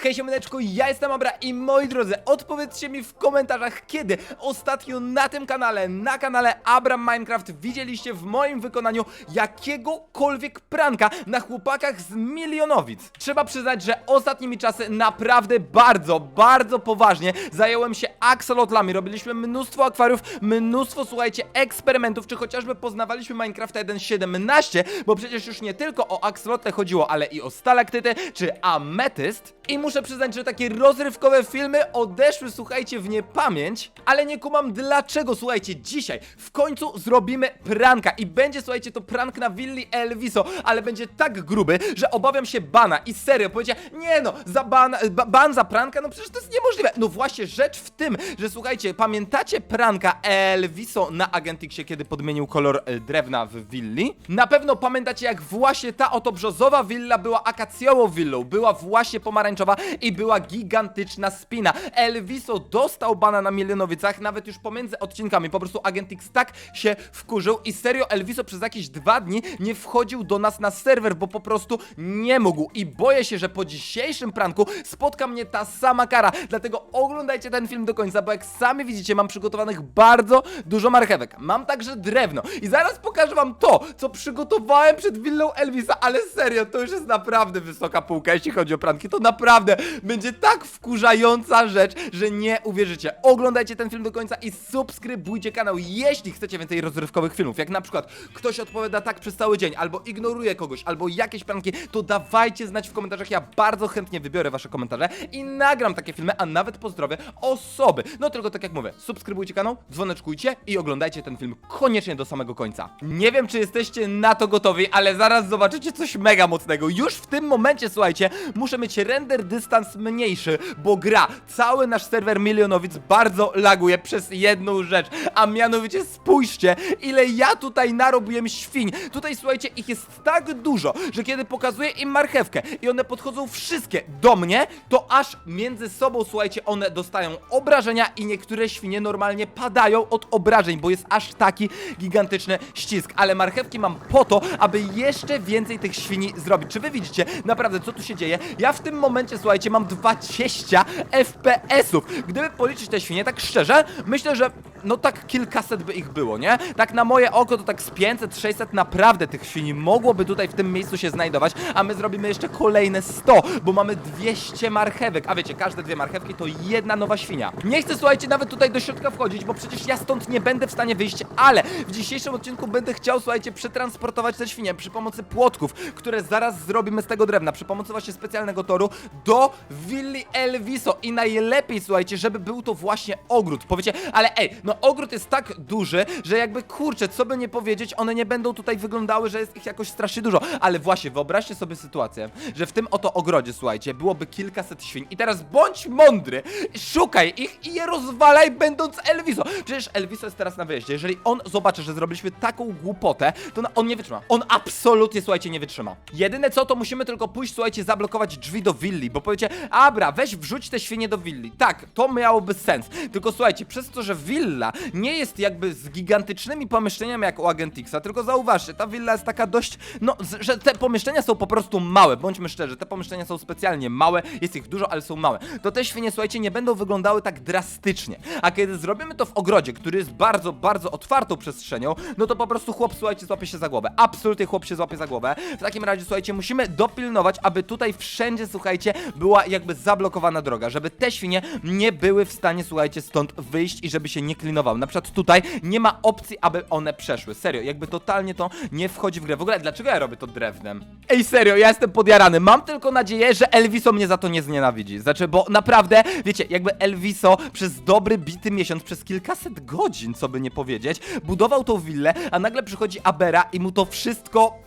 Hej siemaneczko, ja jestem Abra i moi drodzy, odpowiedzcie mi w komentarzach, kiedy ostatnio na tym kanale, na kanale Abram Minecraft widzieliście w moim wykonaniu jakiegokolwiek pranka na chłopakach z milionowic. Trzeba przyznać, że ostatnimi czasy naprawdę bardzo, bardzo poważnie zająłem się axolotlami. Robiliśmy mnóstwo akwariów, mnóstwo, słuchajcie, eksperymentów, czy chociażby poznawaliśmy Minecrafta 1.17, bo przecież już nie tylko o axolotle chodziło, ale i o stalaktyty, czy ametyst. I muszę przyznać, że takie rozrywkowe filmy odeszły, słuchajcie, w niepamięć, ale nie kumam dlaczego, słuchajcie, dzisiaj w końcu zrobimy pranka i będzie, słuchajcie, to prank na willi Elviso, ale będzie tak gruby, że obawiam się bana i serio, powiedział, nie no, za ban, ba, ban za pranka, no przecież to jest niemożliwe. No właśnie, rzecz w tym, że słuchajcie, pamiętacie pranka Elviso na Agentixie, kiedy podmienił kolor e, drewna w willi? Na pewno pamiętacie, jak właśnie ta oto brzozowa willa była akacjową willą, była właśnie pomarańczowa i była gigantyczna spina. Elviso dostał bana na milionowicach, nawet już pomiędzy odcinkami, po prostu Agentix tak się wkurzył i serio Elviso przez jakieś dwa dni nie wchodził do nas na serwer, bo po prostu nie mógł. I boję się, że po dzisiejszym pranku spotka mnie ta sama kara, dlatego oglądajcie ten film do końca, bo jak sami widzicie mam przygotowanych bardzo dużo marchewek, mam także drewno. I zaraz pokażę wam to, co przygotowałem przed willą Elvisa, ale serio, to już jest naprawdę wysoka półka, jeśli chodzi o pranki, to naprawdę będzie tak wkurzająca rzecz, że nie uwierzycie. Oglądajcie ten film do końca i subskrybujcie kanał, jeśli chcecie więcej rozrywkowych filmów, jak na przykład ktoś odpowiada tak przez cały dzień, albo ignoruje kogoś, albo jakieś pranki, to dawajcie znać w komentarzach, ja bardzo chętnie wybiorę wasze komentarze i nagram takie filmy, a nawet pozdrowię osoby. No tylko tak jak mówię, subskrybujcie kanał, dzwoneczkujcie i oglądajcie ten film koniecznie do samego końca. Nie wiem, czy jesteście na to gotowi, ale zaraz zobaczycie coś mega mocnego. Już w tym momencie, słuchajcie, muszę mieć render dystans mniejszy, bo gra, cały nasz serwer milionowic bardzo laguje przez jedną rzecz, a mianowicie spójrzcie, ile ja tutaj narobiłem świń. Tutaj, słuchajcie, ich jest tak dużo, że kiedy pokazuję im marchewkę i one podchodzą wszystkie do mnie, to aż między sobą, słuchajcie, one dostają obrażenia i niektóre świnie normalnie padają od obrażeń, bo jest aż taki gigantyczny ścisk. Ale marchewki mam po to, aby jeszcze więcej tych świni zrobić. Czy wy widzicie naprawdę, co tu się dzieje? Ja w tym momencie, słuchajcie, mam 20 FPS-ów. Gdyby policzyć te świnie, tak szczerze, myślę, że no tak kilkaset by ich było, nie? Tak na moje oko to tak z 500, 600 naprawdę tych świni mogłoby tutaj w tym miejscu się znajdować, a my zrobimy jeszcze kolejne 100, bo mamy 200 marchewek, a wiecie, każde dwie marchewki to jedna nowa świnia. Nie chcę, słuchajcie, nawet tutaj do środka wchodzić, bo przecież ja stąd nie będę w stanie wyjść, ale w dzisiejszym odcinku będę chciał, słuchajcie, przetransportować te świnie przy pomocy płotków, które zaraz zrobimy z tego drewna, przy pomocy właśnie specjalnego toru do willi Elviso i najlepiej, słuchajcie, żeby był to właśnie ogród. Powiecie, ale ej, no ogród jest tak duży, że jakby kurczę, co by nie powiedzieć, one nie będą tutaj wyglądały, że jest ich jakoś strasznie dużo. Ale właśnie, wyobraźcie sobie sytuację, że w tym oto ogrodzie, słuchajcie, byłoby kilkaset świń i teraz bądź mądry, szukaj ich i je rozwalaj będąc Elviso. Przecież Elviso jest teraz na wyjeździe. Jeżeli on zobaczy, że zrobiliśmy taką głupotę, to on nie wytrzyma. On absolutnie, słuchajcie, nie wytrzyma. Jedyne co, to musimy tylko pójść, słuchajcie, zablokować drzwi do willi, bo powiecie, Abra, weź wrzuć te świnie do willi. Tak, to miałoby sens. Tylko słuchajcie, przez to, że willa nie jest jakby z gigantycznymi pomieszczeniami jak u Agentixa, tylko zauważcie, ta willa jest taka dość, no, że te pomieszczenia są po prostu małe, bądźmy szczerzy, te pomieszczenia są specjalnie małe, jest ich dużo, ale są małe. To te świnie, słuchajcie, nie będą wyglądały tak drastycznie. A kiedy zrobimy to w ogrodzie, który jest bardzo, bardzo otwartą przestrzenią, no to po prostu chłop, słuchajcie, złapie się za głowę. Absolutnie chłop się złapie za głowę. W takim razie, słuchajcie, musimy dopilnować, aby tutaj wszędzie, słuchajcie, była jakby zablokowana droga, żeby te świnie nie były w stanie, słuchajcie, stąd wyjść i żeby się nie klinowały. Na przykład tutaj nie ma opcji, aby one przeszły. Serio, jakby totalnie to nie wchodzi w grę. W ogóle, dlaczego ja robię to drewnem? Ej, serio, ja jestem podjarany. Mam tylko nadzieję, że Elviso mnie za to nie znienawidzi. Znaczy, bo naprawdę, wiecie, jakby Elviso przez dobry, bity miesiąc, przez kilkaset godzin, co by nie powiedzieć, budował tą willę, a nagle przychodzi Abera i mu to wszystko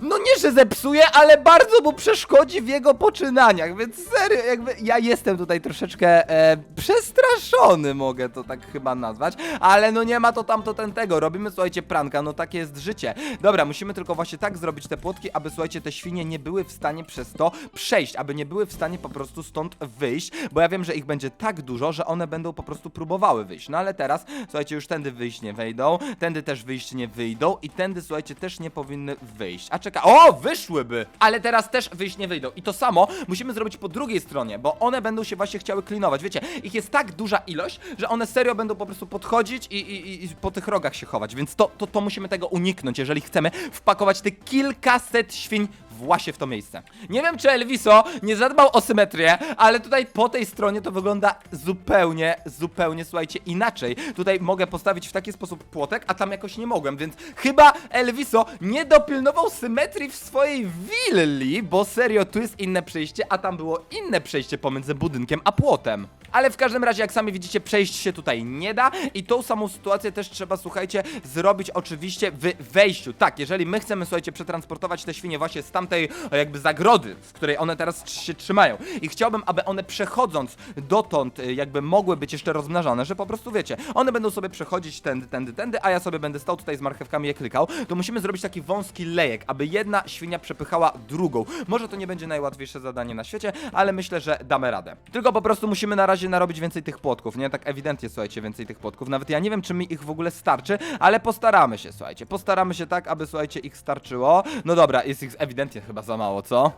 no nie, że zepsuje, ale bardzo mu przeszkodzi w jego poczynaniach, więc serio, jakby ja jestem tutaj troszeczkę e, przestraszony, mogę to tak chyba nazwać, ale no nie ma to tamto ten tego, robimy, słuchajcie, pranka, no takie jest życie. Dobra, musimy tylko właśnie tak zrobić te płotki, aby, słuchajcie, te świnie nie były w stanie przez to przejść, aby nie były w stanie po prostu stąd wyjść, bo ja wiem, że ich będzie tak dużo, że one będą po prostu próbowały wyjść, no ale teraz, słuchajcie, już tędy wyjść nie wejdą, tędy też wyjść nie wyjdą i tędy, słuchajcie, też nie powinny wyjść. A czeka. O, wyszłyby! Ale teraz też wyjść nie wyjdą. I to samo musimy zrobić po drugiej stronie, bo one będą się właśnie chciały klinować. Wiecie, ich jest tak duża ilość, że one serio będą po prostu podchodzić i, i, i- po tych rogach się chować. Więc to, to, to musimy tego uniknąć, jeżeli chcemy wpakować te kilkaset świń właśnie w to miejsce. Nie wiem, czy Elviso nie zadbał o symetrię, ale tutaj po tej stronie to wygląda zupełnie, zupełnie, słuchajcie, inaczej. Tutaj mogę postawić w taki sposób płotek, a tam jakoś nie mogłem, więc chyba Elviso nie dopilnował symetrii w swojej willi, bo serio, tu jest inne przejście, a tam było inne przejście pomiędzy budynkiem a płotem. Ale w każdym razie, jak sami widzicie, przejść się tutaj nie da i tą samą sytuację też trzeba, słuchajcie, zrobić oczywiście w wejściu. Tak, jeżeli my chcemy, słuchajcie, przetransportować te świnie właśnie z tamtej e, jakby zagrody, w której one teraz się trzymają i chciałbym, aby one przechodząc dotąd e, jakby mogły być jeszcze rozmnażane, że po prostu wiecie, one będą sobie przechodzić tędy, tędy, tędy, a ja sobie będę stał tutaj z marchewkami je klikał, to musimy zrobić taki wąski lejek, aby jedna świnia przepychała drugą. Może to nie będzie najłatwiejsze zadanie na świecie, ale myślę, że damy radę. Tylko po prostu musimy na razie narobić więcej tych płotków, nie? Tak ewidentnie, słuchajcie, więcej tych płotków. Nawet ja nie wiem, czy mi ich w ogóle starczy, ale postaramy się, słuchajcie. Postaramy się tak, aby, słuchajcie, ich starczyło. No dobra, jest ich ewidentnie chyba za mało, co?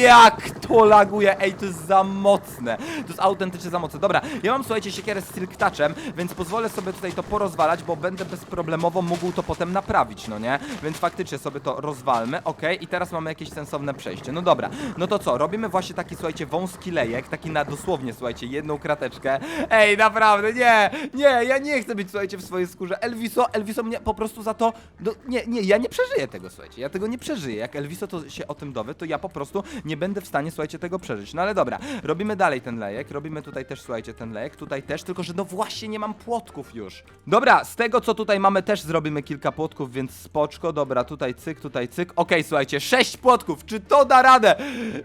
Jak to laguje? Ej, to jest za mocne. To jest autentycznie za mocne. Dobra, ja mam, słuchajcie, siekierę z Silk Touchem, więc pozwolę sobie tutaj to porozwalać, bo będę bezproblemowo mógł to potem naprawić, no nie? Więc faktycznie sobie to rozwalmy, okej, i teraz mamy jakieś sensowne przejście. No dobra, no to co? Robimy właśnie taki, słuchajcie, wąski lejek, taki na dosłownie, słuchajcie, jedną krateczkę. Ej, naprawdę, nie, nie, ja nie chcę być, słuchajcie, w swojej skórze. Elviso, Elviso mnie po prostu za to, no nie, nie, ja nie przeżyję tego, słuchajcie, ja tego nie przeżyję. Jak Elviso to się o tym dowie, to ja po prostu nie będę w stanie, słuchajcie, tego przeżyć. No ale dobra, robimy dalej ten lejek, robimy tutaj też, słuchajcie, ten lejek, tutaj też, tylko że no właśnie nie mam płotków już. Dobra, z tego co tutaj mamy też zrobimy kilka płotków, więc spoczko, dobra, tutaj cyk, tutaj cyk. Okej, słuchajcie, sześć płotków, czy to da radę?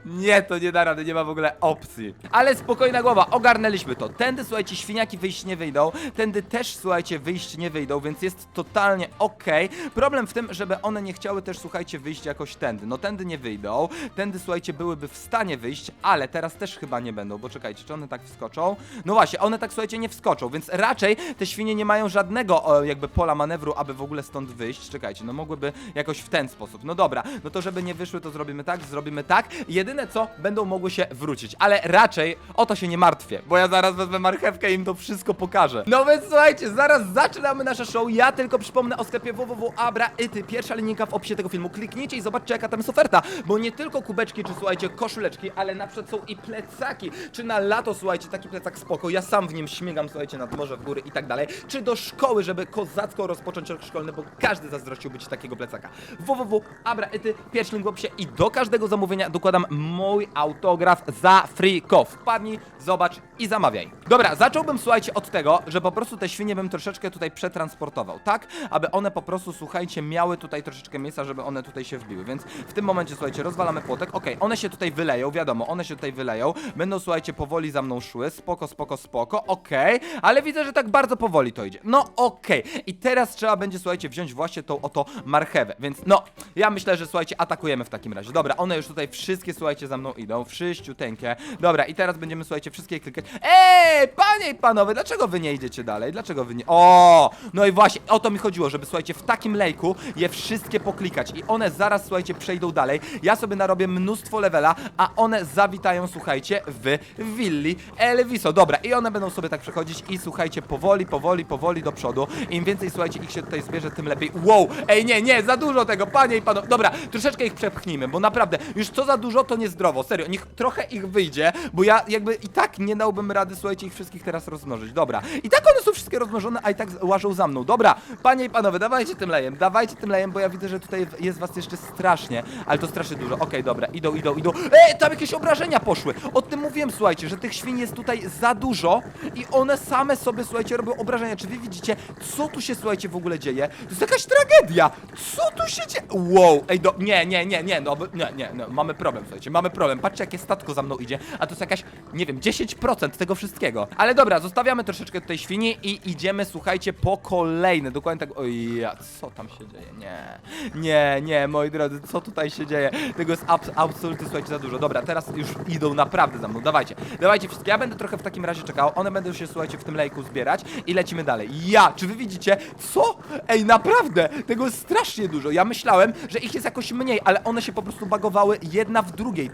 Nie, to nie da rady, nie ma w ogóle opcji. Ale spokojna głowa, ogarnęliśmy to. Tędy, słuchajcie, świniaki wyjść nie wyjdą, tędy też, słuchajcie, wyjść nie wyjdą, więc jest totalnie okej. Problem w tym, żeby one nie chciały też, słuchajcie, wyjść jakoś tędy. No tędy nie wyjdą, tędy, słuchajcie, byłyby w stanie wyjść, ale teraz też chyba nie będą, bo czekajcie, czy one tak wskoczą? No właśnie, one tak, słuchajcie, nie wskoczą, więc raczej te świnie nie mają żadnego jakby pola manewru, aby w ogóle stąd wyjść. Czekajcie, no mogłyby jakoś w ten sposób. No dobra, no to żeby nie wyszły, to zrobimy tak, zrobimy tak. Jedyne co, będą mogły się wrócić, ale raczej o to się nie martwię, bo ja zaraz wezmę marchewkę i im to wszystko pokażę. No więc słuchajcie, zaraz zaczynamy nasze show. Ja tylko przypomnę o sklepie www.abra.ity. Pierwsza linijka w opisie tego filmu. Kliknijcie i zobaczcie jaka tam jest oferta, bo nie tylko kubeczki, czy słuchajcie, koszuleczki, ale na przykład są i plecaki, czy na lato, słuchajcie, taki plecak spoko, ja sam w nim śmigam, słuchajcie, nad morze, w góry i tak dalej, czy do szkoły, żeby kozacko rozpocząć rok szkolny, bo każdy zazdrościł być takiego plecaka. www.abra.ity, pierwszy link w opisie i do każdego zamówienia dokładam mój autograf za free Wpadnij, zobacz i zamawiaj. Dobra, zacząłbym, słuchajcie, od tego, że po prostu te świnie bym troszeczkę tutaj przetransportował, tak? Aby one po prostu, słuchajcie, miały tutaj troszeczkę miejsca, żeby one tutaj się wbiły, więc w tym momencie, słuchajcie, rozwalamy płotek, okej, one się tutaj wyleją, wiadomo, one się tutaj wyleją, będą, słuchajcie, powoli za mną szły, spoko, spoko, spoko, okej, ale widzę, że tak bardzo powoli to idzie, no okej, i teraz trzeba będzie, słuchajcie, wziąć właśnie tą oto marchewę, więc no, ja myślę, że, słuchajcie, atakujemy w takim razie, dobra, one już tutaj wszystkie, słuchajcie, za mną idą, wszyściuteńkie, dobra, i teraz będziemy, słuchajcie, wszystkie klikać, ej, panie i panowie, dlaczego wy nie idziecie dalej, dlaczego wy nie, o, no i właśnie, o to mi chodziło, żeby, słuchajcie, w takim lejku je wszystkie poklikać. I one zaraz, słuchajcie, przejdą dalej, ja sobie narobię mnóstwo levela, a one zawitają, słuchajcie, w willi Elviso, dobra, i one będą sobie tak przechodzić i słuchajcie, powoli, powoli, powoli do przodu, im więcej, słuchajcie, ich się tutaj zbierze, tym lepiej, wow, ej, nie, nie, za dużo tego, panie i panowie, dobra, troszeczkę ich przepchnijmy, bo naprawdę, już co za dużo, to niezdrowo, serio, niech trochę ich wyjdzie, bo ja jakby i tak nie dałbym rady, słuchajcie, ich wszystkich teraz rozmnożyć, dobra, i tak one są wszystkie rozmnożone, a i tak łażą za mną, dobra, panie i panowie, dawajcie tym lejem, dawajcie tym lejem, bo ja widzę, że tutaj jest was jeszcze strasznie, ale to strasznie dużo, okej, dobra, idą, idą, idą, ej, tam jakieś obrażenia poszły, o tym mówiłem, słuchajcie, że tych świn jest tutaj za dużo i one same sobie, słuchajcie, robią obrażenia, czy wy widzicie, co tu się, słuchajcie, w ogóle dzieje, to jest jakaś tragedia, co tu się dzieje, wow, ej, do, nie, nie, nie, nie, no, nie, nie, no, mamy problem, słuchajcie, mamy problem, patrzcie, jakie statko za mną idzie, a to jest jakaś, nie wiem, 10% tego wszystkiego, ale dobra, zostawiamy troszeczkę tutaj świni i idziemy, słuchajcie, po kolejne, dokładnie tak, oj, ja, co tam się dzieje, nie, nie, nie, moi drodzy, co tutaj się dzieje, tego jest abs absolutnie, słuchajcie, za dużo, dobra, teraz już idą naprawdę za mną, dawajcie, dawajcie wszystkie, ja będę trochę w takim razie czekał, one będą się, słuchajcie, w tym lejku zbierać i lecimy dalej. Ja, czy wy widzicie, co? Ej, naprawdę, tego jest strasznie dużo, ja myślałem, że ich jest jakoś mniej, ale one się po prostu bagowały jedna w drugiej.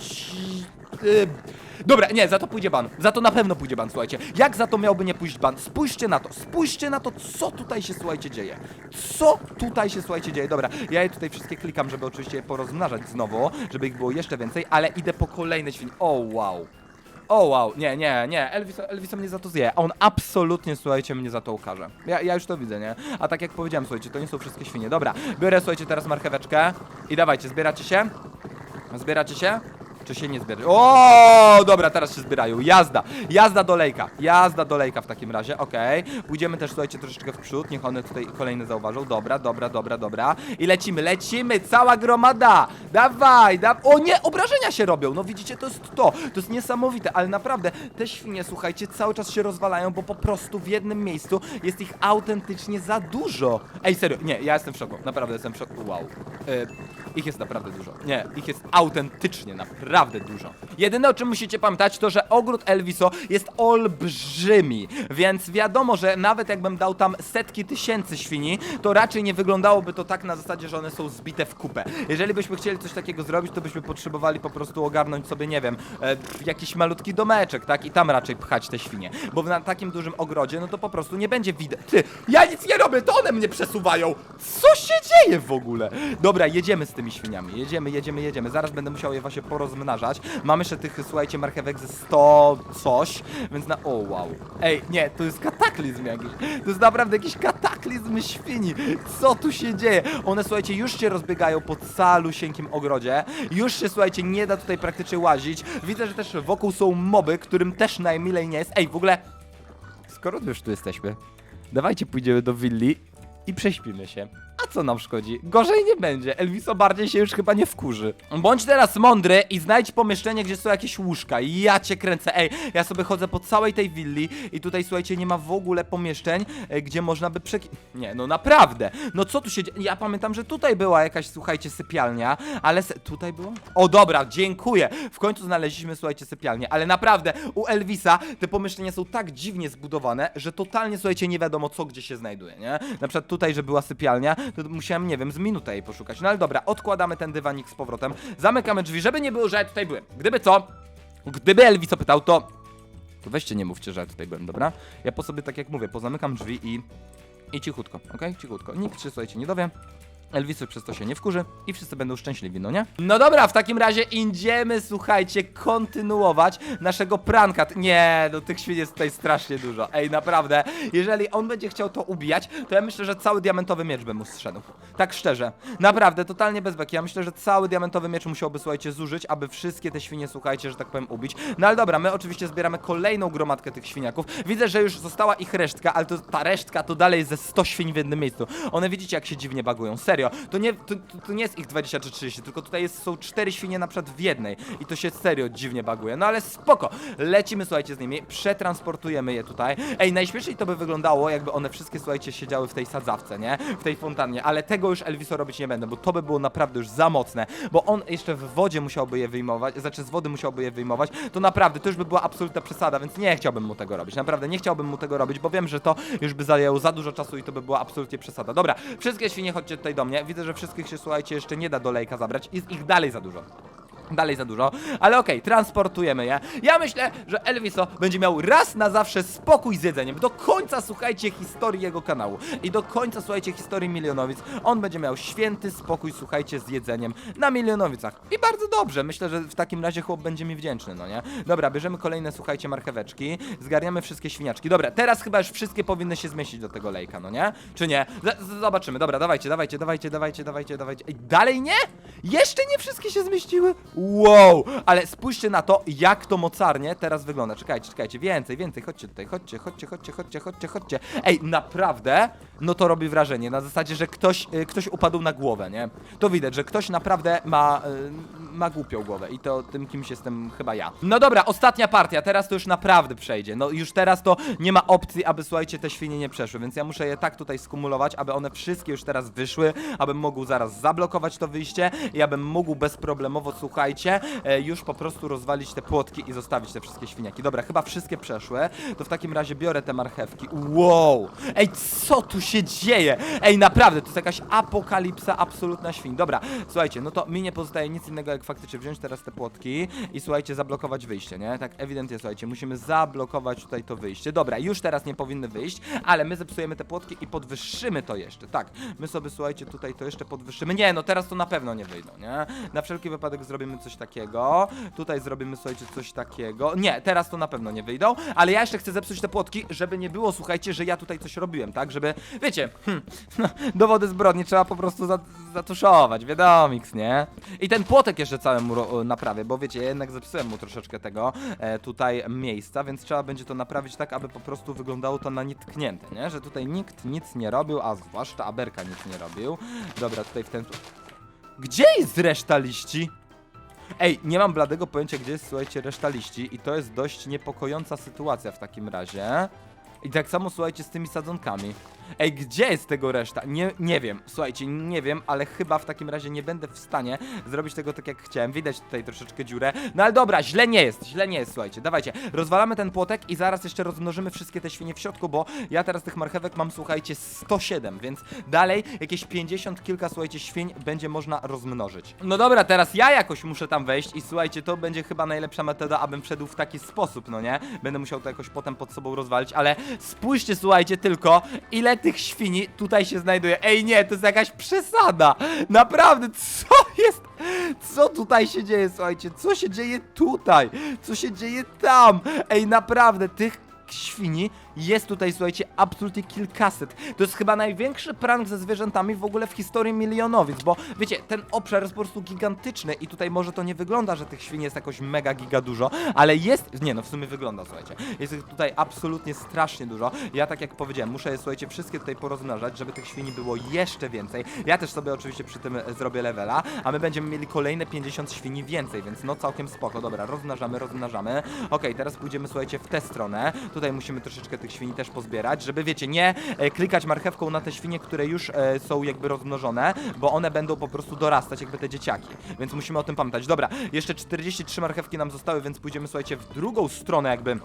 Ci- y, Dobra, nie, za to pójdzie ban. Za to na pewno pójdzie ban, słuchajcie. Jak za to miałby nie pójść ban? Spójrzcie na to, spójrzcie na to, co tutaj się, słuchajcie, dzieje. Co tutaj się, słuchajcie, dzieje. Dobra, ja je tutaj wszystkie klikam, żeby oczywiście je porozmnażać znowu, żeby ich było jeszcze więcej, ale idę po kolejne świnie. O, wow. O, wow. Nie, nie, nie. Elvis, Elvis mnie za to zje. On absolutnie, słuchajcie, mnie za to ukaże. Ja, ja już to widzę, nie? A tak jak powiedziałem, słuchajcie, to nie są wszystkie świnie. Dobra, biorę, słuchajcie, teraz marcheweczkę i dawajcie, zbieracie się? Zbieracie się? Czy się nie zbieracie? O, dobra, teraz się zbierają. Jazda, jazda do lejka. Jazda do lejka w takim razie, okej. Pójdziemy też, słuchajcie, troszeczkę w przód. Niech one tutaj kolejne zauważą. Dobra, dobra, dobra, dobra. I lecimy, lecimy, cała gromada. Dawaj, da... O nie, obrażenia się robią. No widzicie, to jest to. To jest niesamowite, ale naprawdę te świnie, słuchajcie, cały czas się rozwalają, bo po prostu w jednym miejscu jest ich autentycznie za dużo. Ej, serio, nie, ja jestem w szoku. Naprawdę jestem w szoku. Wow. Y, ich jest naprawdę dużo. Nie, ich jest autentycznie naprawdę dużo. Jedyne o czym musicie pamiętać to, że ogród Elviso jest olbrzymi, więc wiadomo, że nawet jakbym dał tam setki tysięcy świni, to raczej nie wyglądałoby to tak na zasadzie, że one są zbite w kupę. Jeżeli byśmy chcieli coś takiego zrobić, to byśmy potrzebowali po prostu ogarnąć sobie, nie wiem, e, jakiś malutki domeczek, tak? I tam raczej pchać te świnie. Bo na takim dużym ogrodzie, no to po prostu nie będzie widać. Ty, ja nic nie robię, to one mnie przesuwają! Co się dzieje w ogóle? Dobra, jedziemy z tymi świniami. Jedziemy, jedziemy, jedziemy. Zaraz będę musiał je właśnie porozmnażać. Mam jeszcze tych, słuchajcie, marchewek ze 100 coś, więc na... O, wow. Ej, nie, to jest kataklizm jakiś. To jest naprawdę jakiś kataklizm świni. Co tu się dzieje? One, słuchajcie, już się rozbiegają po calusieńkim ogrodzie. Już się, słuchajcie, nie da tutaj praktycznie łazić. Widzę, że też wokół są moby, którym też najmilej nie jest. Ej, w ogóle... Skoro już tu jesteśmy, dawajcie pójdziemy do willi i prześpimy się. A co nam szkodzi? Gorzej nie będzie. Elviso bardziej się już chyba nie wkurzy. Bądź teraz mądry i znajdź pomieszczenie, gdzie są jakieś łóżka. Ja cię kręcę. Ej, ja sobie chodzę po całej tej willi i tutaj, słuchajcie, nie ma w ogóle pomieszczeń, e, gdzie można by przeki... Nie, no naprawdę. No co tu się dzieje? Ja pamiętam, że tutaj była jakaś, słuchajcie, sypialnia, ale se... tutaj było? O, dobra, dziękuję. W końcu znaleźliśmy, słuchajcie, sypialnię, ale naprawdę u Elvisa te pomieszczenia są tak dziwnie zbudowane, że totalnie, słuchajcie, nie wiadomo co gdzie się znajduje, nie? Na przykład tutaj, że była sypialnia, to musiałem, nie wiem, z minutę jej poszukać. No ale dobra, odkładamy ten dywanik z powrotem, zamykamy drzwi, żeby nie było, że ja tutaj byłem. Gdyby co? Gdyby Elvis pytał, to... To weźcie nie mówcie, że ja tutaj byłem, dobra? Ja po sobie, tak jak mówię, pozamykam drzwi i... I cichutko, okej? Cichutko. Nikt się, słuchajcie, nie dowie. Elvisy przez to się nie wkurzy i wszyscy będą szczęśliwi, no nie? No dobra, w takim razie idziemy, słuchajcie, kontynuować naszego pranka. Nie, no tych świn jest tutaj strasznie dużo. Ej, naprawdę, jeżeli on będzie chciał to ubijać, to ja myślę, że cały diamentowy miecz by mu zszedł. Tak szczerze. Naprawdę, totalnie bez beki. Ja myślę, że cały diamentowy miecz musiałby, słuchajcie, zużyć, aby wszystkie te świnie, słuchajcie, że tak powiem, ubić. No ale dobra, my oczywiście zbieramy kolejną gromadkę tych świniaków. Widzę, że już została ich resztka, ale to, ta resztka to dalej ze 100 świń w jednym miejscu. One widzicie, jak się dziwnie bagują. Serio, to nie, to, to nie jest ich 20 czy 30, tylko tutaj jest, są 4 świnie na przykład w jednej. I to się serio dziwnie baguje. No ale spoko. Lecimy, słuchajcie, z nimi, przetransportujemy je tutaj. Ej, najśmieszniej to by wyglądało, jakby one wszystkie, słuchajcie, siedziały w tej sadzawce, nie? W tej fontannie, ale tego już Elviso robić nie będę, bo to by było naprawdę już za mocne, bo on jeszcze w wodzie musiałby je wyjmować, znaczy z wody musiałby je wyjmować, to naprawdę, to już by była absolutna przesada, więc nie chciałbym mu tego robić, naprawdę nie chciałbym mu tego robić, bo wiem, że to już by zajęło za dużo czasu i to by była absolutnie przesada. Dobra, wszystkie świnie chodźcie tutaj do mnie, widzę, że wszystkich się, słuchajcie, jeszcze nie da do lejka zabrać, jest ich dalej za dużo. Dalej za dużo, ale okej, transportujemy je. Ja myślę, że Elviso będzie miał raz na zawsze spokój z jedzeniem. Do końca słuchajcie historii jego kanału i do końca słuchajcie historii Milionowic. On będzie miał święty spokój, słuchajcie, z jedzeniem na Milionowicach. I bardzo dobrze, myślę, że w takim razie chłop będzie mi wdzięczny, no nie? Dobra, bierzemy kolejne, słuchajcie, marcheweczki, zgarniamy wszystkie świniaczki. Dobra, teraz chyba już wszystkie powinny się zmieścić do tego lejka, no nie? Czy nie? Z zobaczymy, dobra, dawajcie, dawajcie, dawajcie, dawajcie, dawajcie, dawajcie. Ej, dalej nie? Jeszcze nie wszystkie się zmieściły? Wow! Ale spójrzcie na to, jak to mocarnie teraz wygląda. Czekajcie, czekajcie, więcej, więcej, chodźcie tutaj, chodźcie, chodźcie, chodźcie, chodźcie, chodźcie, chodźcie. Ej, naprawdę, no to robi wrażenie, na zasadzie, że ktoś, y, ktoś upadł na głowę, nie? To widać, że ktoś naprawdę ma, y, ma głupią głowę i to tym kimś jestem chyba ja. No dobra, ostatnia partia, teraz to już naprawdę przejdzie. No już teraz to nie ma opcji, aby, słuchajcie, te świnie nie przeszły, więc ja muszę je tak tutaj skumulować, aby one wszystkie już teraz wyszły, abym mógł zaraz zablokować to wyjście i abym mógł bezproblemowo, słuchajcie, e, już po prostu rozwalić te płotki i zostawić te wszystkie świniaki. Dobra, chyba wszystkie przeszły, to w takim razie biorę te marchewki. Wow! Ej, co tu się dzieje? Ej, naprawdę, to jest jakaś apokalipsa absolutna świń. Dobra, słuchajcie, no to mi nie pozostaje nic innego, jak faktycznie wziąć teraz te płotki i słuchajcie, zablokować wyjście, nie? Tak ewidentnie, słuchajcie, musimy zablokować tutaj to wyjście. Dobra, już teraz nie powinny wyjść, ale my zepsujemy te płotki i podwyższymy to jeszcze. Tak, my sobie, słuchajcie, tutaj to jeszcze podwyższymy. Nie, no teraz to na pewno nie wyjdą, nie? Na wszelki wypadek zrobimy coś takiego. Tutaj zrobimy, słuchajcie, coś takiego. Nie, teraz to na pewno nie wyjdą, ale ja jeszcze chcę zepsuć te płotki, żeby nie było, słuchajcie, że ja tutaj coś robiłem, tak? Żeby, wiecie, hmm, no, dowody zbrodni trzeba po prostu za, zatuszować, wiadomiks, nie? I ten płotek jeszcze całemu ro- naprawię, bo wiecie, ja jednak zepsułem mu troszeczkę tego e, tutaj miejsca, więc trzeba będzie to naprawić tak, aby po prostu wyglądało to na nietknięte, nie? Że tutaj nikt nic nie robił, a zwłaszcza Aberka nic nie robił. Dobra, tutaj w ten... Gdzie jest reszta liści? Ej, nie mam bladego pojęcia, gdzie jest, słuchajcie, reszta liści i to jest dość niepokojąca sytuacja w takim razie. I tak samo, słuchajcie, z tymi sadzonkami. Ej, gdzie jest tego reszta? Nie, nie wiem, słuchajcie, nie wiem, ale chyba w takim razie nie będę w stanie zrobić tego tak jak chciałem. Widać tutaj troszeczkę dziurę. No ale dobra, źle nie jest, źle nie jest, słuchajcie. Dawajcie, rozwalamy ten płotek i zaraz jeszcze rozmnożymy wszystkie te świnie w środku, bo ja teraz tych marchewek mam, słuchajcie, 107, więc dalej jakieś 50 kilka, słuchajcie, świń będzie można rozmnożyć. No dobra, teraz ja jakoś muszę tam wejść i słuchajcie, to będzie chyba najlepsza metoda, abym wszedł w taki sposób, no nie? Będę musiał to jakoś potem pod sobą rozwalić, ale spójrzcie, słuchajcie, tylko ile tych świni tutaj się znajduje. Ej, nie, to jest jakaś przesada. Naprawdę, co jest? Co tutaj się dzieje, słuchajcie? Co się dzieje tutaj? Co się dzieje tam? Ej, naprawdę, tych świni jest tutaj, słuchajcie, absolutnie kilkaset. To jest chyba największy prank ze zwierzętami w ogóle w historii milionowic, bo wiecie, ten obszar jest po prostu gigantyczny i tutaj może to nie wygląda, że tych świni jest jakoś mega giga dużo, ale jest, nie no, w sumie wygląda, słuchajcie. Jest ich tutaj absolutnie strasznie dużo. Ja tak jak powiedziałem, muszę je, słuchajcie, wszystkie tutaj porozmnażać, żeby tych świni było jeszcze więcej. Ja też sobie oczywiście przy tym e, zrobię levela, a my będziemy mieli kolejne 50 świni więcej, więc no całkiem spoko. Dobra, rozmnażamy, rozmnażamy. Okej, teraz pójdziemy, słuchajcie, w tę stronę. Tutaj musimy troszeczkę tych świni też pozbierać, żeby, wiecie, nie e, klikać marchewką na te świnie, które już e, są jakby rozmnożone, bo one będą po prostu dorastać jakby te dzieciaki. Więc musimy o tym pamiętać. Dobra, jeszcze 43 marchewki nam zostały, więc pójdziemy, słuchajcie, w drugą stronę jakby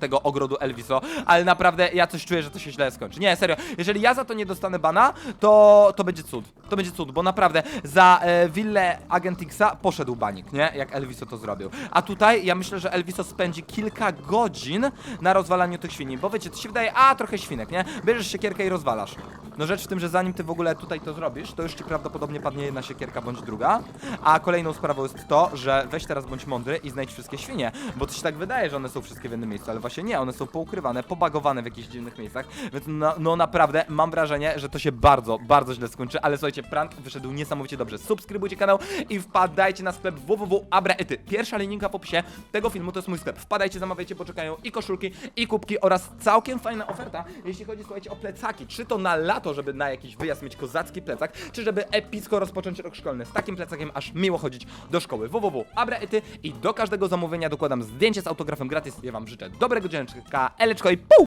tego ogrodu Elviso, ale naprawdę ja coś czuję, że to się źle skończy. Nie, serio, jeżeli ja za to nie dostanę bana, to, to będzie cud. To będzie cud, bo naprawdę za e, willę Agent Xa poszedł banik, nie? Jak Elviso to zrobił. A tutaj ja myślę, że Elviso spędzi kilka godzin na rozwalaniu tych świni, bo wiecie, to się wydaje, a trochę świnek, nie? Bierzesz siekierkę i rozwalasz. No rzecz w tym, że zanim ty w ogóle tutaj to zrobisz, to już ci prawdopodobnie padnie jedna siekierka bądź druga, a kolejną sprawą jest to, że weź teraz bądź mądry i znajdź wszystkie świnie, bo to się tak wydaje, że one są wszystkie w jednym miejscu, ale właśnie nie, one są poukrywane, pobagowane w jakichś dziwnych miejscach, więc no, no naprawdę mam wrażenie, że to się bardzo, bardzo źle skończy, ale słuchajcie, prank wyszedł niesamowicie dobrze. Subskrybujcie kanał i wpadajcie na sklep www.abraety. Pierwsza linijka w opisie tego filmu to jest mój sklep. Wpadajcie, zamawiajcie, poczekają i koszulki, i kubki oraz całkiem fajna oferta, jeśli chodzi, słuchajcie, o plecaki. Czy to na lato, żeby na jakiś wyjazd mieć kozacki plecak, czy żeby epicko rozpocząć rok szkolny z takim plecakiem, aż miło chodzić do szkoły. www.abraety i do każdego zamówienia dokładam zdjęcie z autografem gratis. Ja wam życzę dobrego dzieneczka, eleczko i pół!